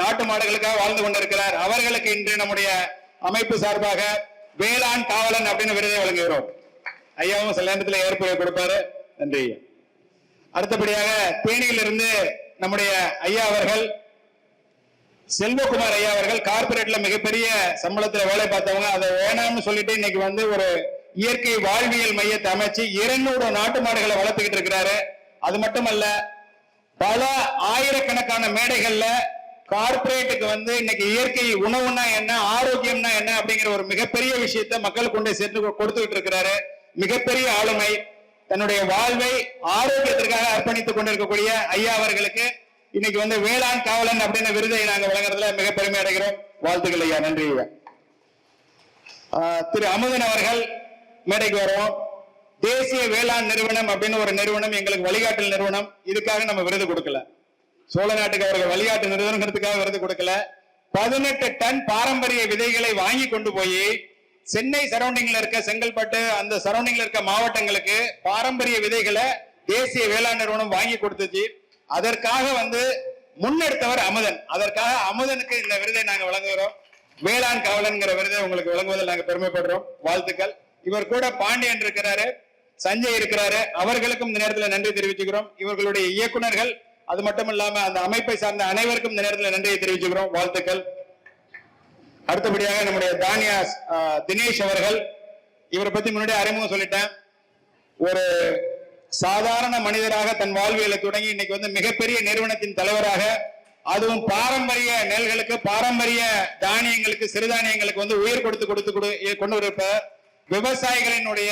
நாட்டு மாடுகளுக்காக வாழ்ந்து கொண்டிருக்கிறார். அவர்களுக்கு இன்று நம்முடைய அமைப்பு சார்பாக வேளாண் காவலன் அப்படின்னு விருதை வழங்குகிறோம். ஐயாவும் சில நேரத்தில் ஏற்புரை கொடுப்பாரு. நன்றி அடுத்தபடியாக தேனியிலிருந்து நம்முடைய ஐயா அவர்கள் செல்வகுமார் ஐயா அவர்கள் கார்பரேட்ல மிகப்பெரிய சம்பளத்துல வேலை பார்த்தவங்க. அதை வேணாம்னு சொல்லிட்டு இன்னைக்கு வந்து ஒரு இயற்கை வாழ்வியல் மையத்தை அமைச்சு இருநூறு நாட்டு மாடுகளை வளர்த்துக்கிட்டு இருக்கிறாரு. அது மட்டுமல்ல பல ஆயிரக்கணக்கான மேடைகள்ல கார்பரேட்டுக்கு வந்து இன்னைக்கு இயற்கை உணவுனா என்ன ஆரோக்கியம்னா என்ன அப்படிங்கிற ஒரு மிகப்பெரிய விஷயத்தை மக்கள் கொண்டு சேர்த்து கொடுத்துக்கிட்டு இருக்கிறாரு. மிகப்பெரிய ஆளுமை. தன்னுடைய வாழ்வை ஆரோக்கியத்திற்காக அர்ப்பணித்துக் கொண்டிருக்கக்கூடிய ஐயா அவர்களுக்கு இன்னைக்கு வந்து வேளாண் காவலன் அப்படின்ற விருதை நாங்க வழங்குறதுல மிக பெருமை அடைகிறோம். வாழ்த்துக்கள் ஐயா நன்றி ஐயா. திரு அமுதன் அவர்கள் மேடைக்கு வருவோம். தேசிய வேளாண் நிறுவனம் அப்படின்னு ஒரு நிறுவனம் எங்களுக்கு வழிகாட்டல் நிறுவனம். இதுக்காக நம்ம விருது கொடுக்கல. சோழ நாட்டுக்கு அவர்கள் வழிகாட்டு நிறுவனங்கிறதுக்காக விருது கொடுக்கல. பதினெட்டு டன் பாரம்பரிய விதைகளை வாங்கி கொண்டு போய் சென்னை சரௌண்டிங்ல இருக்க செங்கல்பட்டு அந்த சரௌண்டிங்ல இருக்க மாவட்டங்களுக்கு பாரம்பரிய விதைகளை தேசிய வேளாண் நிறுவனம் வாங்கி கொடுத்துச்சு. அதற்காக வந்து முன்னெடுத்தவர் அமுதன். அதற்காக அமுதனுக்கு இந்த விருதை நாங்க வழங்குகிறோம். வேளாண் காவலன்கிற விருதை உங்களுக்கு வழங்குவதில் நாங்க பெருமைப்படுறோம். வாழ்த்துக்கள். இவர் கூட பாண்டியன் இருக்கிறாரு சஞ்சய் இருக்கிறாரு. அவர்களுக்கும் இந்த நேரத்தில் நன்றி தெரிவிச்சுக்கிறோம். இவர்களுடைய இயக்குநர்கள் அது மட்டும் இல்லாம அந்த அமைப்பை சார்ந்த அனைவருக்கும் இந்த நேரத்தில் நன்றியை தெரிவிச்சுக்கிறோம். வாழ்த்துக்கள். அடுத்தபடியாக நம்முடைய தானியா தினேஷ் அவர்கள். இவரை பத்தி முன்னாடி அறிமுகம் சொல்லிட்டேன். ஒரு சாதாரண மனிதராக தன் வாழ்வியலை தொடங்கி இன்னைக்கு வந்து மிகப்பெரிய நிறுவனத்தின் தலைவராக அதுவும் பாரம்பரிய நெல்களுக்கு பாரம்பரிய தானியங்களுக்கு சிறுதானியங்களுக்கு வந்து உயிர் கொடுத்து கொடுத்து கொடு- கொண்டு வருப்ப விவசாயிகளினுடைய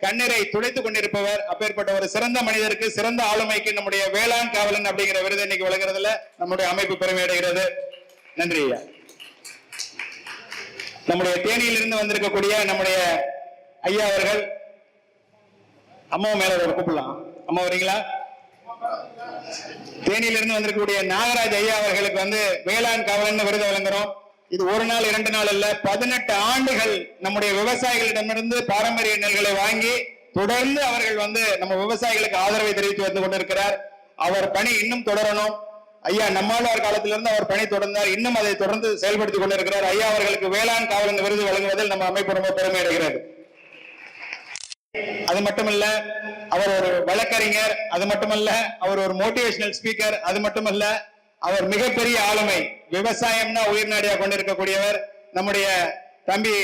கண்ணீரை துடைத்துக் கொண்டிருப்பவர் அப்பேற்பட்ட ஒரு சிறந்த மனிதருக்கு சிறந்த ஆளுமைக்கு நம்முடைய வேளாண் காவலன் அப்படிங்கிற விருது இன்னைக்கு வழங்குறதுல நம்முடைய அமைப்பு பெருமை அடைகிறது. நன்றி ஐயா. நம்முடைய தேனியிலிருந்து வந்திருக்கக்கூடிய நம்முடைய ஐயா அவர்கள் அம்மா மேல ஒரு கூப்பிடலாம். அம்மா வரீங்களா? தேனியிலிருந்து வந்திருக்கக்கூடிய நாகராஜ் ஐயா அவர்களுக்கு வந்து வேளாண் காவலன் விருது வழங்குறோம். இது ஒரு நாள் இரண்டு நாள் அல்ல பதினெட்டு ஆண்டுகள் நம்முடைய விவசாயிகளிடமிருந்து பாரம்பரிய நெல்களை வாங்கி தொடர்ந்து அவர்கள் வந்து நம்ம விவசாயிகளுக்கு ஆதரவை தெரிவித்து வந்து கொண்டிருக்கிறார். அவர் பணி இன்னும் தொடரணும். ஐயா நம்மாழ்வார் காலத்திலிருந்து அவர் பணி தொடர்ந்தார். இன்னும் அதை தொடர்ந்து செயல்படுத்திக் கொண்டிருக்கிறார். ஐயா அவர்களுக்கு வேளாண் காவலன் விருது வழங்குவதில் நம்ம அமைப்பு ரொம்ப பெருமை அடைகிறது. அது மட்டுமல்ல அவர் ஒரு வழக்கறிஞர் அது மட்டுமல்ல அவர் ஒரு மோட்டிவேஷனல் ஸ்பீக்கர் அது மட்டுமல்ல அவர் மிகப்பெரிய ஆளுமை. விவசாயம்னா உயிர்நாடியா கொண்டிருக்கக்கூடியவர் நம்முடைய தம்பி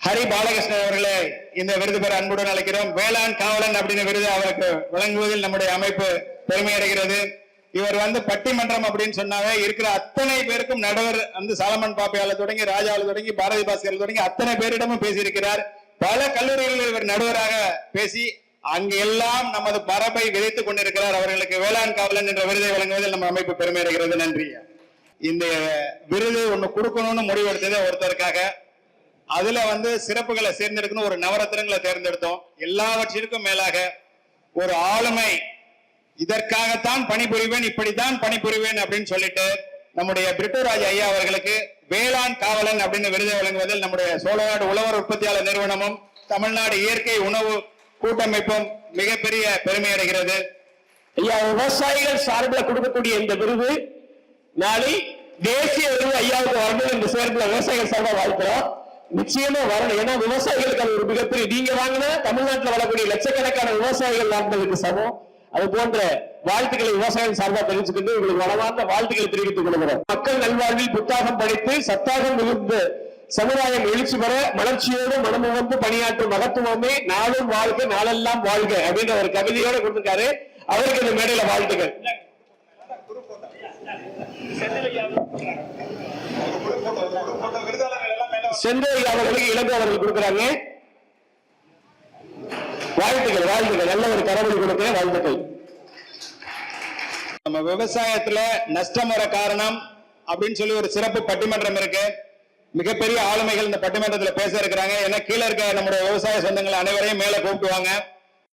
ஹரி பாலகிருஷ்ணன் அவர்களை இந்த விருது பெற அன்புடன் அழைக்கிறோம். வேளாண் காவலன் அப்படின்னு விருது அவருக்கு வழங்குவதில் நம்முடைய அமைப்பு பெருமை அடைகிறது. இவர் வந்து பட்டிமன்றம் அப்படின்னு சொன்னாவே இருக்கிற அத்தனை பேருக்கும் நடுவர் வந்து சாலமன் பாப்பையால தொடங்கி ராஜாவில் தொடங்கி பாரதி பாஸ்கர் தொடங்கி அத்தனை பேரிடமும் பேசியிருக்கிறார். பல கல்லூரிகளில் இவர் நடுவராக பேசி அங்கெல்லாம் நமது பரப்பை விதைத்துக் கொண்டிருக்கிறார். அவர்களுக்கு வேளாண் காவலன் என்ற விருதை வழங்குவதில் நம்ம அமைப்பு பெருமை அடைகிறது. நன்றி. இந்த விருது ஒன்று கொடுக்கணும்னு முடிவெடுத்ததே ஒருத்தருக்காக. அதுல வந்து சிறப்புகளை சேர்ந்தெடுக்கணும் ஒரு நவரத்தினங்களை தேர்ந்தெடுத்தோம். எல்லாவற்றிற்கும் மேலாக ஒரு ஆளுமை இதற்காகத்தான் பணிபுரிவேன் இப்படித்தான் பணிபுரிவேன் அப்படின்னு சொல்லிட்டு நம்முடைய பிரிட்டோராஜ் ஐயா அவர்களுக்கு வேளாண் காவலன் அப்படின்னு விருதை வழங்குவதில் நம்முடைய சோழநாடு உழவர் உற்பத்தியாளர் நிறுவனமும் தமிழ்நாடு இயற்கை உணவு கூட்டமைப்பும் மிகப்பெரிய பெருமை அடைகிறது. ஐயா விவசாயிகள் சார்பில் கொடுக்கக்கூடிய இந்த விருது நாளை தேசிய விருது ஐயாவுக்கு வரணும் இந்த சேர்ந்த விவசாயிகள் சார்பாக வாழ்க்கிறோம் நிச்சயமா வரணும். ஏன்னா விவசாயிகளுக்கு அது ஒரு மிகப்பெரிய நீங்க வாங்கினா தமிழ்நாட்டில் வரக்கூடிய லட்சக்கணக்கான விவசாயிகள் வாழ்ந்ததுக்கு சமம். அது போன்ற வாழ்த்துக்களை விவசாயம் சார்பாக தெரிவிச்சுக்கிட்டு உங்களுக்கு வளமார்ந்த வாழ்த்துக்களை தெரிவித்துக் கொள்கிறோம். மக்கள் நல்வாழ்வில் புத்தாகம் படித்து சத்தாகம் மிகுந்த சமுதாயம் எழுச்சி பெற மலர்ச்சியோடு மனமுகந்து பணியாற்றும் மகத்துவமே நாளும் வாழ்க நாளெல்லாம் வாழ்க அப்படின்ற ஒரு கவிதையோட கொடுத்திருக்காரு. அவருக்கு இந்த மேடையில வாழ்த்துக்கள். செந்தோய் அவர்களுக்கு இளங்கோ அவர்கள் கொடுக்குறாங்க. வாழ்த்துக்கள் வாழ்த்துக்கள். நல்ல ஒரு கடவுள் கொடுக்கிற வாழ்த்துக்கள். நம்ம விவசாயத்துல நஷ்டம் வர காரணம் அப்படின்னு சொல்லி ஒரு சிறப்பு பட்டிமன்றம் இருக்கு. மிகப்பெரிய ஆளுமைகள் இந்த பட்டிமன்றத்தில் பேச இருக்கிறாங்க. ஏன்னா கீழே இருக்க நம்முடைய விவசாய சொந்தங்கள் அனைவரையும் மேல கூப்பிடுவாங்க